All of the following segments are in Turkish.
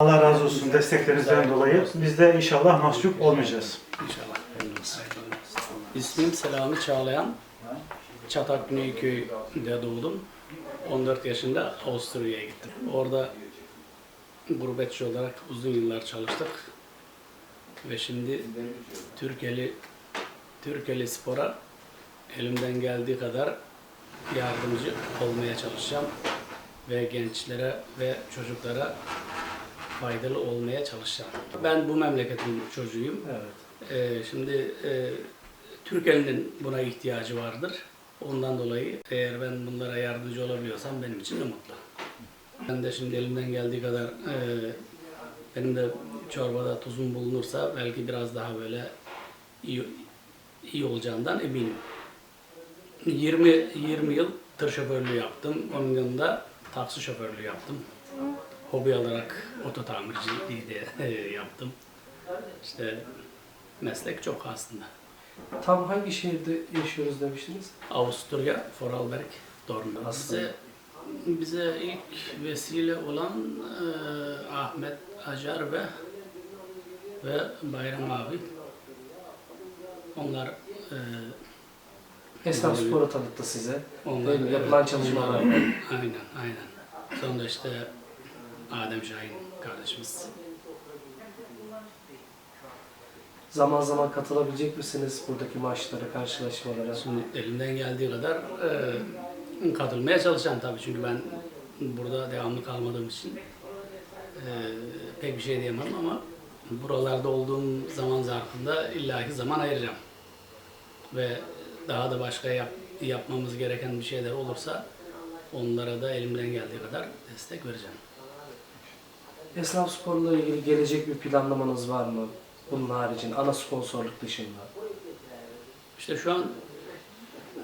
Allah razı olsun desteklerinizden dolayı. Biz de inşallah mahcup olmayacağız. İnşallah. İsmim Selami Çağlayan. Çatak Güneyköy'de doğdum. 14 yaşında Avusturya'ya gittim. Orada gurbetçi olarak uzun yıllar çalıştık. Ve şimdi Türkeli Türkeli Spor'a elimden geldiği kadar yardımcı olmaya çalışacağım. Ve gençlere ve çocuklara faydalı olmaya çalışacağım. Ben bu memleketin çocuğuyum. Evet. Ee, şimdi e, Türkiye'nin buna ihtiyacı vardır. Ondan dolayı eğer ben bunlara yardımcı olabiliyorsam benim için de mutlu. Ben de şimdi elimden geldiği kadar e, benim de çorbada tuzum bulunursa belki biraz daha böyle iyi, iyi olacağından eminim. 20 20 yıl tır şoförlüğü yaptım. Onun yanında taksi şoförlüğü yaptım. Hobi olarak oto tamirciliği de e, yaptım. İşte meslek çok aslında. Tam hangi şehirde yaşıyoruz demiştiniz? Avusturya, Vorarlberg, Dornbirn. Bize, bize ilk vesile olan e, Ahmet Acar ve ve Bayram abi. Onlar e, Esnaf sporu tanıttı size. onlar Değil mi? Yapılan çalışmalar. Aynen, aynen. Sonra işte Adem Şahin kardeşimiz. Zaman zaman katılabilecek misiniz buradaki maçlara, karşılaşmalara? Şimdi elimden geldiği kadar e, katılmaya çalışacağım tabii çünkü ben burada devamlı kalmadığım için e, pek bir şey diyemem ama buralarda olduğum zaman zarfında illaki zaman ayıracağım. Ve daha da başka yap, yapmamız gereken bir şeyler olursa onlara da elimden geldiği kadar destek vereceğim. Esnaf sporla ilgili gelecek bir planlamanız var mı? Bunun haricinde, ana sponsorluk dışında. İşte şu an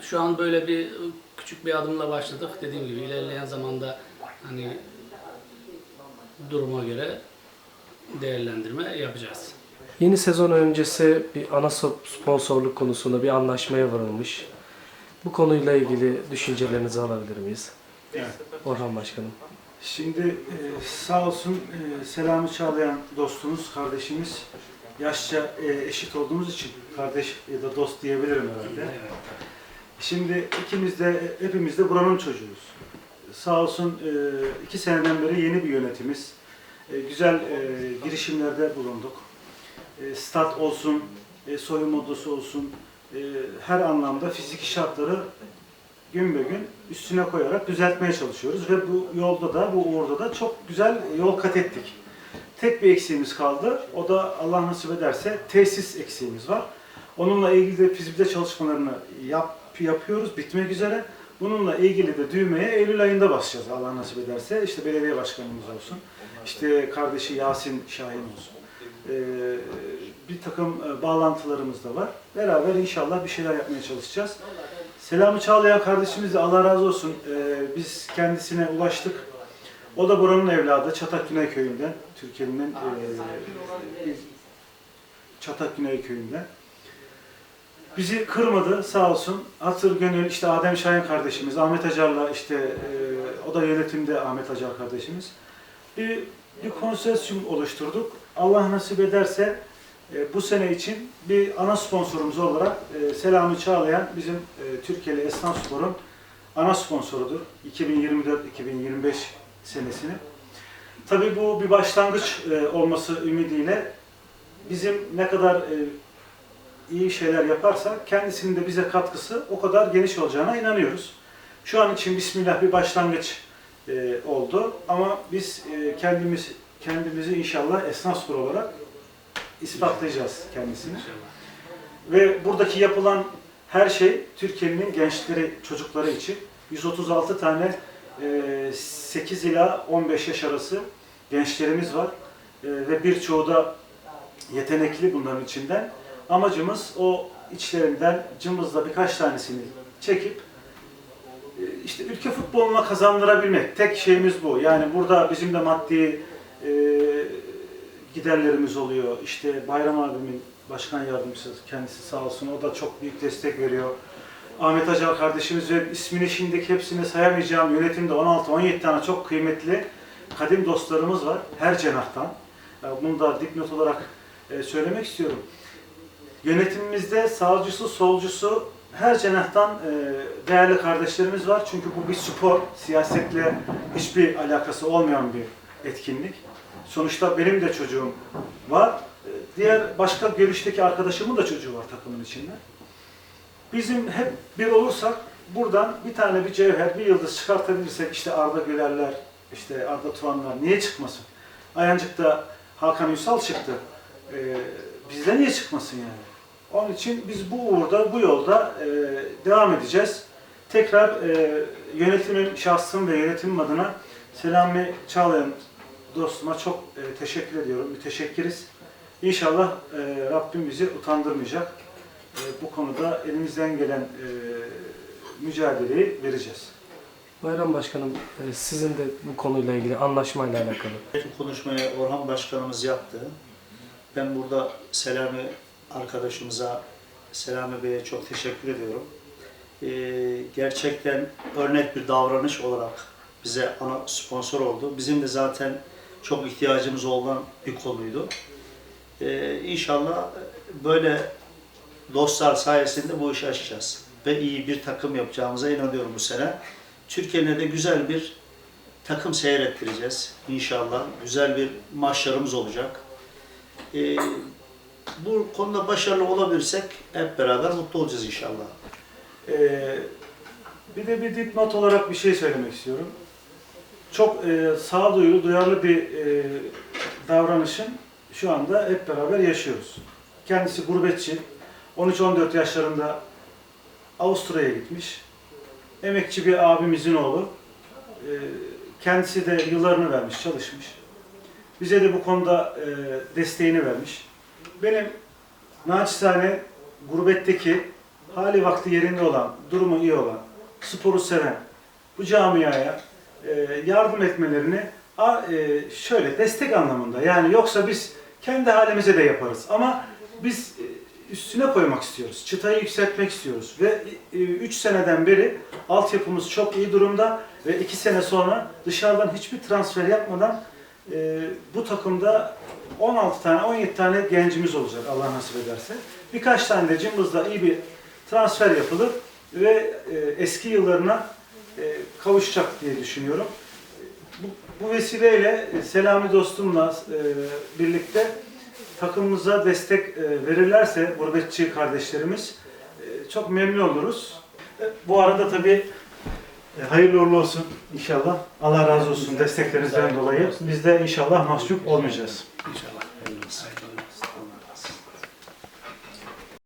şu an böyle bir küçük bir adımla başladık. Dediğim gibi ilerleyen zamanda hani duruma göre değerlendirme yapacağız. Yeni sezon öncesi bir ana so- sponsorluk konusunda bir anlaşmaya varılmış. Bu konuyla ilgili düşüncelerinizi alabilir miyiz? Evet. Orhan Başkanım. Şimdi e, sağ olsun e, Selami Çağlayan dostumuz, kardeşimiz. Yaşça e, eşit olduğumuz için kardeş ya da dost diyebilirim herhalde. Şimdi ikimiz de, hepimiz de buranın çocuğuyuz. Sağ olsun e, iki seneden beri yeni bir yönetimiz. E, güzel e, girişimlerde bulunduk. E, stat olsun, e, soyunma odası olsun, e, her anlamda fiziki şartları gün be gün üstüne koyarak düzeltmeye çalışıyoruz ve bu yolda da, bu uğurda da çok güzel yol kat ettik. Tek bir eksiğimiz kaldı. O da Allah nasip ederse tesis eksiğimiz var. Onunla ilgili de fizibilite çalışmalarını yap, yapıyoruz, bitmek üzere. Bununla ilgili de düğmeye Eylül ayında basacağız Allah nasip ederse. İşte belediye başkanımız olsun, işte kardeşi Yasin Şahin olsun. Ee, bir takım e, bağlantılarımız da var. Beraber inşallah bir şeyler yapmaya çalışacağız. Selamı Çağlayan kardeşimiz de Allah razı olsun. Ee, biz kendisine ulaştık. O da buranın evladı. Çatak Güney Köyü'nden. Türkiye'nin e, Çatak Güney Köyü'nden. Bizi kırmadı sağ olsun. Hatır gönül işte Adem Şahin kardeşimiz, Ahmet Acar'la işte e, o da yönetimde Ahmet Acar kardeşimiz. Bir, bir konsorsiyum oluşturduk. Allah nasip ederse e, bu sene için bir ana sponsorumuz olarak e, Selami Çağlayan bizim e, Türkiye'li Esnaf Spor'un ana sponsorudur. 2024-2025 senesini. Tabii bu bir başlangıç e, olması ümidiyle bizim ne kadar e, iyi şeyler yaparsak kendisinin de bize katkısı o kadar geniş olacağına inanıyoruz. Şu an için Bismillah bir başlangıç e, oldu ama biz e, kendimiz kendimizi inşallah esnaf spor olarak ispatlayacağız kendisini. Ve buradaki yapılan her şey Türkiye'nin gençleri, çocukları için 136 tane e, 8 ila 15 yaş arası gençlerimiz var E, ve birçoğu da yetenekli bunların içinden. Amacımız o içlerinden cımbızla birkaç tanesini çekip e, işte ülke futboluna kazandırabilmek. Tek şeyimiz bu. Yani burada bizim de maddi e, giderlerimiz oluyor. İşte Bayram abimin başkan yardımcısı kendisi sağ olsun o da çok büyük destek veriyor. Ahmet Acar kardeşimiz ve ismini şimdiki hepsini sayamayacağım yönetimde 16-17 tane çok kıymetli kadim dostlarımız var her cenahtan. Ya Bunu da dipnot olarak e, söylemek istiyorum. Yönetimimizde sağcısı, solcusu her cenahtan e, değerli kardeşlerimiz var. Çünkü bu bir spor, siyasetle hiçbir alakası olmayan bir etkinlik. Sonuçta benim de çocuğum var. E, Diğer başka görüşteki arkadaşımın da çocuğu var takımın içinde. Bizim hep bir olursak buradan bir tane bir cevher, bir yıldız çıkartabilirsek işte Arda Gülerler, işte Arda Turanlar niye çıkmasın? Ayancık'ta Hakan Ünsal çıktı. Ee, bizde niye çıkmasın yani? Onun için biz bu uğurda, bu yolda e, devam edeceğiz. Tekrar e, yönetimin şahsım ve yönetimim adına Selami Çağlayan dostuma çok e, teşekkür ediyorum. Müteşekkiriz. İnşallah e, Rabbim bizi utandırmayacak. E, bu konuda elimizden gelen e, mücadeleyi vereceğiz. Bayram Başkanım e, sizin de bu konuyla ilgili anlaşmayla alakalı. Bu konuşmayı Orhan Başkanımız yaptı. Ben burada Selami arkadaşımıza, Selami Bey'e çok teşekkür ediyorum. Ee, gerçekten örnek bir davranış olarak bize ana sponsor oldu. Bizim de zaten çok ihtiyacımız olan bir konuydu. Ee, inşallah böyle dostlar sayesinde bu işi aşacağız. Ve iyi bir takım yapacağımıza inanıyorum bu sene. Türkiye'ne de güzel bir takım seyrettireceğiz inşallah. Güzel bir maçlarımız olacak. Ee, bu konuda başarılı olabilirsek hep beraber mutlu olacağız inşallah. Ee, bir de bir dipnot olarak bir şey söylemek istiyorum. Çok e, sağduyulu, duyarlı bir e, davranışın şu anda hep beraber yaşıyoruz. Kendisi gurbetçi, 13-14 yaşlarında Avusturya'ya gitmiş. Emekçi bir abimizin oğlu. Ee, kendisi de yıllarını vermiş, çalışmış. Bize de bu konuda e, desteğini vermiş. Benim naçizane gurbetteki hali vakti yerinde olan, durumu iyi olan, sporu seven bu camiaya e, yardım etmelerini e, şöyle destek anlamında yani yoksa biz kendi halimize de yaparız ama biz e, üstüne koymak istiyoruz. Çıtayı yükseltmek istiyoruz ve 3 seneden beri altyapımız çok iyi durumda ve 2 sene sonra dışarıdan hiçbir transfer yapmadan e, bu takımda 16 tane 17 tane gencimiz olacak Allah nasip ederse. Birkaç tane de cımbızla iyi bir transfer yapılır ve e, eski yıllarına e, kavuşacak diye düşünüyorum. Bu, bu vesileyle e, Selami dostumla e, birlikte takımımıza destek e, verirlerse gurbetçi kardeşlerimiz e, çok memnun oluruz. E, bu arada tabii e, hayırlı uğurlu olsun inşallah. Allah razı olsun desteklerinizden dolayı. Biz de inşallah mahcup olmayacağız. İnşallah. Hayırlı olsun.